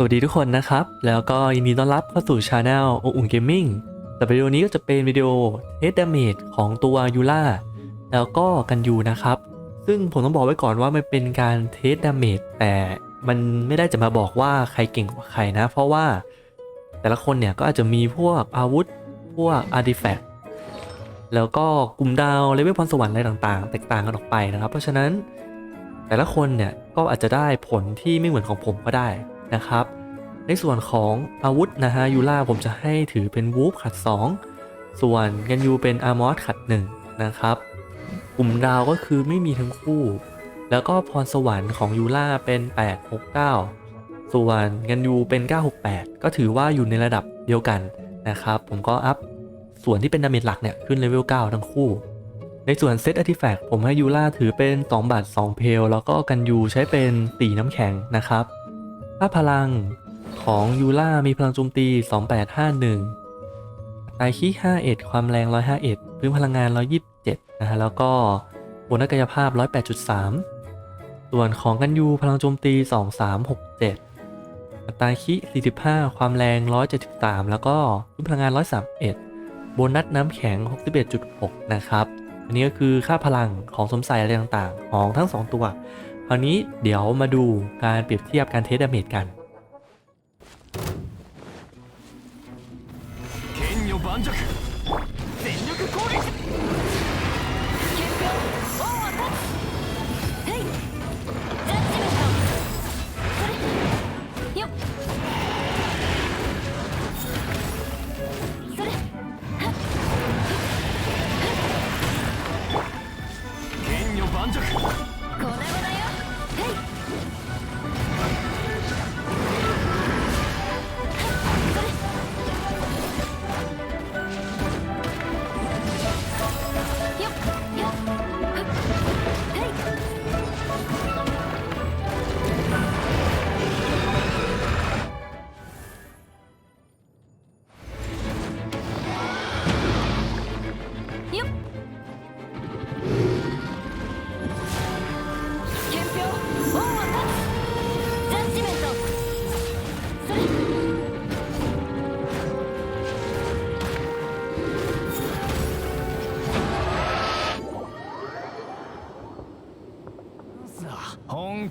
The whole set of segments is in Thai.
สวัสดีทุกคนนะครับ แล้วก็ยินดีต้อนรับเข้าสู่ช anel องอุ่นเกมมิ่งแต่วิดีโอนี้ก็จะเป็นวิดีโอเทสดาเมจของตัวยูล่าแล้วก็กันยูนะครับ ซึ่งผมต้องบอกไว้ก่อนว่ามันเป็นการเทสดาเมจแต่มันไม่ได้จะมาบอกว่าใครเก่งกว่าใครนะ เพราะว่าแต่ละคนเนี่ยก็อาจจะมีพวกอาวุธ พวกอาร์ติแฟกต์แล้วก็กลุ่มดาวเลเวลพรสวรรค์อะไรต่างๆ แตกต่างกันออกไปนะครับ เพราะฉะนั้นแต่ละคนเนี่ยก็อาจจะได้ผลที่ไม่เหมือนของผมก็ได้ นะครับ ในส่วนของอาวุธนะฮะยูล่าผมจะให้ถือเป็นวูฟขัด 2 ส่วนกันยูเป็นอาร์มอสขัด 1 นะครับ กลุ่มดาวก็คือไม่มีทั้งคู่ แล้วก็พรสวรรค์ของยูล่าเป็น 869 ส่วนกันยูเป็น 968 ก็ถือว่าอยู่ในระดับเดียวกันนะครับ ผมก็อัพส่วนที่เป็นดาเมจหลักเนี่ยขึ้นเลเวล9ทั้งคู่ในส่วนเซตอาร์ติแฟกต์ผมให้ยูล่าถือเป็น 2 บาท 2 เพล แล้วก็กันยูใช้เป็นตีน้ำแข็งนะครับ ค่าพลังของยูล่ามีพลังโจมตี 2851ไตคี51 ความแรง 151 พื้นพลังงาน 127 นะฮะ แล้วก็บนนักกายภาพ 108.3 ส่วนของกันยูพลังโจมตี 2367อัตราคิ45 ความแรง 173 แล้วก็พื้นพลังงาน 131 โบนัสน้ำแข็ง 61.6 นะครับ อันนี้ก็คือค่าพลังของสมใส่อะไรต่างๆ ของทั้ง 2 ตัว คราวนี้เดี๋ยวมาดูการเปรียบเทียบการเทสดาเมจกัน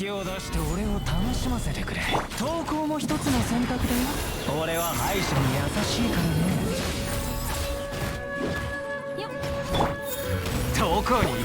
気を出して俺を楽しませてくれ。投稿も一つの選択だよ。俺は敗者に優しいからね。よっ。どこに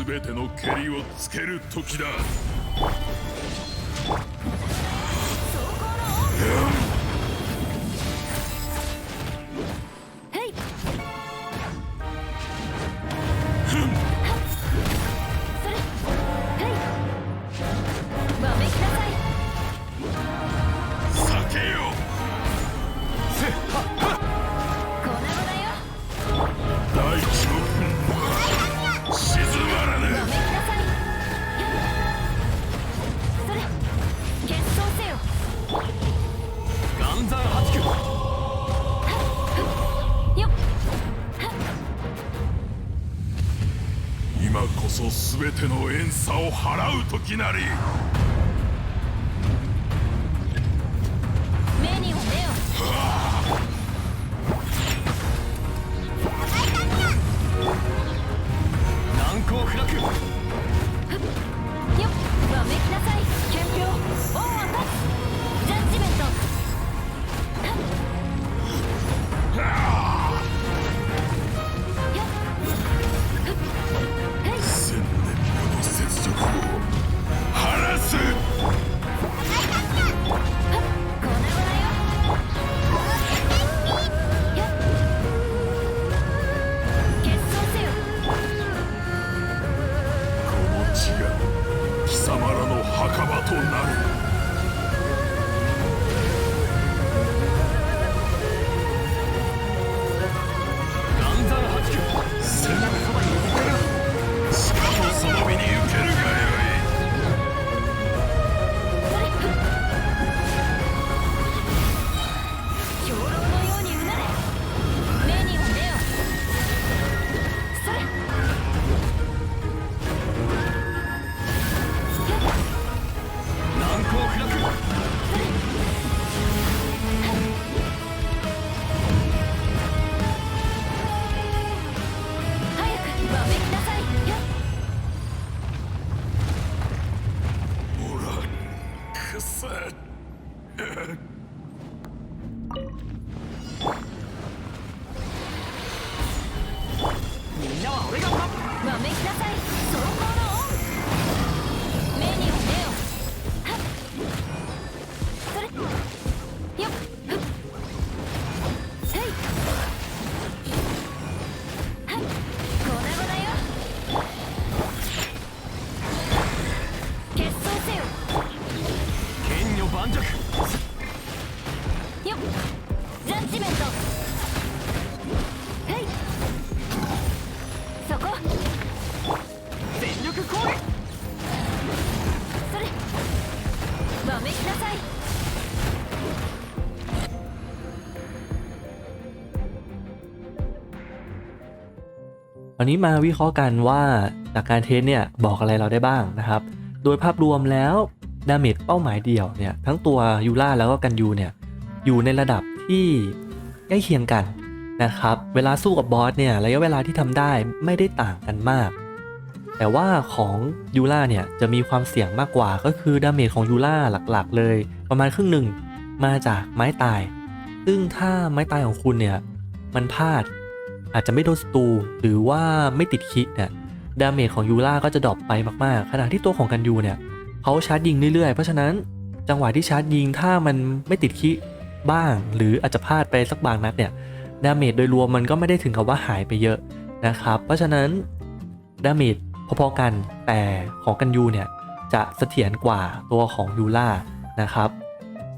すべての蹴りをつける時だ。走行のそすべての怨嗟を払う時なり。Ugh. なさい วันนี้มาวิเคราะห์กันว่าจากการเทสเนี่ยบอกอะไรเราได้บ้างนะครับ โดยภาพรวมแล้วดาเมจเป้าหมายเดี่ยวเนี่ยทั้งตัวยูล่าแล้วก็กันยูเนี่ยอยู่ในระดับที่ใกล้เคียงกันนะครับ เวลาสู้กับบอสเนี่ยระยะเวลาที่ทำได้ไม่ได้ต่างกันมาก แต่ว่าของยูล่าเนี่ยจะมีความเสี่ยงมากกว่าก็คือดาเมจของยูล่าหลักๆ เลย ประมาณครึ่งหนึ่งมาจากไม้ตาย ซึ่งถ้าไม้ตายของคุณเนี่ยมันพลาด อาจจะไม่โดนสตูหรือว่าไม่ติดคิดเนี่ยดาเมจของยูล่าก็จะดรอปไปมากๆ ขณะที่ตัวของกันยูเนี่ยเขาชาร์จยิงเรื่อยๆ เพราะฉะนั้นจังหวะที่ชาร์จยิงถ้ามันไม่ติดคิบ้าง หรืออาจจะพลาดไปสักบางนัดเนี่ยดาเมจโดยรวมมันก็ไม่ได้ถึงกับว่าหายไปเยอะนะครับ เพราะฉะนั้นดาเมจ พอๆกันแต่ของกันยูเนี่ยจะเสถียรกว่าตัวของยูล่านะครับ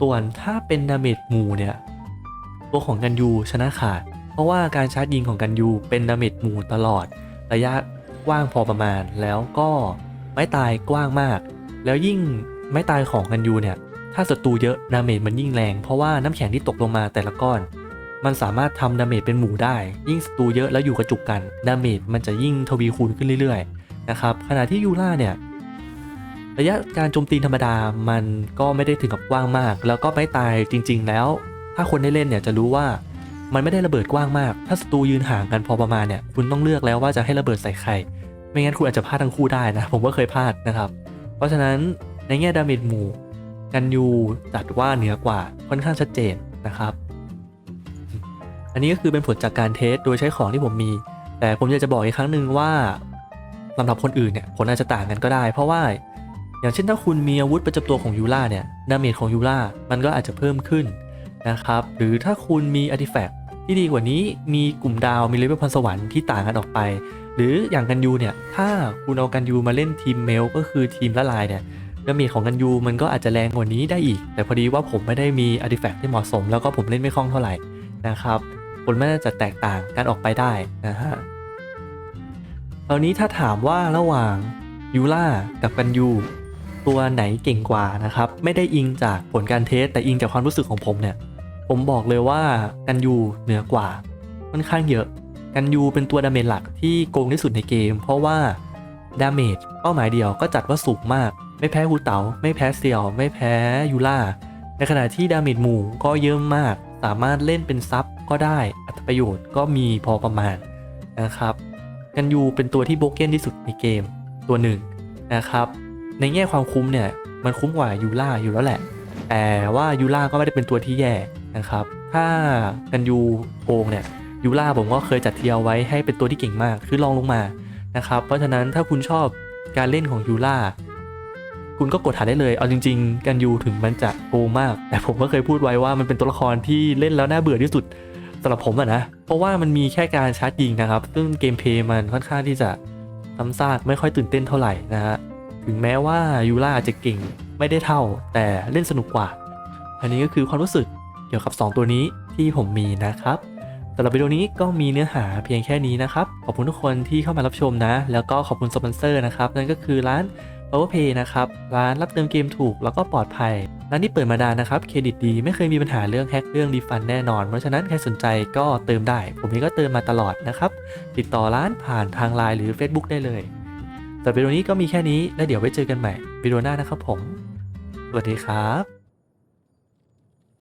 ส่วนถ้าเป็นดาเมจหมู่เนี่ยตัวของกันยูชนะขาด เพราะว่าการชาร์จยิงของกันยูเป็นดาเมจหมู่ตลอด ระยะกว้างพอประมาณแล้วก็ไม้ตายกว้างมาก แล้วยิ่งไม้ตายของกันยูเนี่ยถ้าศัตรูเยอะดาเมจมันยิ่งแรง เพราะว่าน้ำแข็งที่ตกลงมาแต่ละก้อน มันสามารถทำดาเมจเป็นหมู่ได้ ยิ่งศัตรูเยอะแล้วอยู่กระจุกกันดาเมจมันจะยิ่งทวีคูณขึ้นเรื่อยๆ นะครับขณะที่ยูล่าเนี่ยระยะการโจมตีธรรมดามันก็ไม่ได้ถึงกับกว้างมาก แล้วก็ไม้ตายจริง ๆ แล้ว ถ้าคนได้เล่นเนี่ยจะรู้ว่ามันไม่ได้ระเบิดกว้างมาก ถ้าศัตรูยืนห่างกันพอประมาณเนี่ยคุณต้องเลือกแล้วว่าจะให้ระเบิดใส่ใคร ไม่งั้นคุณอาจจะพลาดทั้งคู่ได้นะ ผมก็เคยพลาดนะครับ เพราะฉะนั้นในแง่ดาเมจหมู่กันยูจัดว่าเหนือกว่าค่อนข้างชัดเจนนะครับ อันนี้ก็คือเป็นผลจากการเทสโดยใช้ของที่ผมมี แต่ผมอยากจะบอกอีกครั้งหนึ่งว่า สำหรับคนอื่นเนี่ยผลอาจจะต่างกันก็ได้ เพราะว่า อย่างเช่นถ้าคุณมีอาวุธประจำตัวของยูล่าเนี่ยดาเมจของยูล่ามันก็อาจจะเพิ่มขึ้นนะครับหรือถ้าคุณมีอาร์ติแฟกต์ที่ดีกว่านี้มีกลุ่มดาวมีเลเวลพรสวรรค์ที่ต่างกันออกไป หรืออย่างกันยูเนี่ยถ้าคุณเอากันยูมาเล่นทีมเมลก็คือทีมละลายเนี่ยดาเมจของกันยูมันก็อาจจะแรงกว่านี้ได้อีก แต่พอดีว่าผมไม่ได้มีอาร์ติแฟกต์ที่เหมาะสม แล้วก็ผมเล่นไม่คล่องเท่าไหร่นะครับผลมันจะแตกต่างกันออกไปได้นะฮะ ตอนนี้ถ้าถามว่าระหว่างยูล่ากับกันยูตัวไหนเก่งกว่านะครับ ไม่ได้อิงจากผลการเทส แต่อิงจากความรู้สึกของผมเนี่ย ผมบอกเลยว่ากันยูเหนือกว่าค่อนข้างเยอะ กันยูเป็นตัวดาเมจหลักที่โกงที่สุดในเกม เพราะว่าดาเมจเป้าหมายเดียวก็จัดว่าสูงมาก ไม่แพ้ฮูเต๋าไม่แพ้เซียว ไม่แพ้ยูล่าในขณะที่ดาเมจหมู่ก็เยอะมาก สามารถเล่นเป็นซับก็ได้อัตประโยชน์ก็มีพอประมาณนะครับ กันยูเป็นตัวที่โบเก้นที่สุดในเกมตัวหนึ่งนะครับ ในแง่ความคุ้มเนี่ยมันคุ้มกว่ายูล่าอยู่แล้วแหละ แต่ว่ายูล่าก็ไม่ได้เป็นตัวที่แย่นะครับ ถ้ากันยูโกงเนี่ยยูล่าผมก็เคยจัดเทียร์ไว้ให้เป็นตัวที่เก่งมากคือลองลงมานะครับ เพราะฉะนั้นถ้าคุณชอบการเล่นของยูล่าคุณก็กดหาได้เลย เอาจริง ๆ กันยูถึงมันจะโกงมาก แต่ผมก็เคยพูดไว้ว่ามันเป็นตัวละครที่เล่นแล้วน่าเบื่อที่สุด สำหรับผมอะนะ เพราะว่ามันมีแค่การชาร์จยิงนะครับ ซึ่งเกมเพลย์มันค่อนข้างที่จะซ้ำซากไม่ค่อยตื่นเต้นเท่าไหร่นะฮะ ถึงแม้ว่ายูล่าอาจจะเก่งไม่ได้เท่าแต่เล่นสนุกกว่า อันนี้ก็คือความรู้สึกเกี่ยวกับ 2 ตัวนี้ที่ผมมีนะครับสำหรับวิดีโอนี้ก็มีเนื้อหาเพียงแค่นี้นะครับ ขอบคุณทุกคนที่เข้ามารับชมนะ แล้วก็ขอบคุณสปอนเซอร์นะครับ นั่นก็คือร้าน PowerPay นะครับ ร้านรับเติมเกมถูกแล้วก็ปลอดภัย ร้านที่เปิดมาดานนะครับเครดิตดีไม่เคยมีปัญหาเรื่องแฮกเรื่องรีฟันแน่นอน เพราะฉะนั้นใครสนใจก็เติมได้ ผมเองก็เติมมาตลอดนะครับติดต่อร้านผ่านทางไลน์หรือ Facebook ได้เลยแต่วิดีโอนี้ก็มีแค่นี้แล้วเดี๋ยวไว้เจอกันใหม่วิดีโอหน้านะครับผม สวัสดีครับ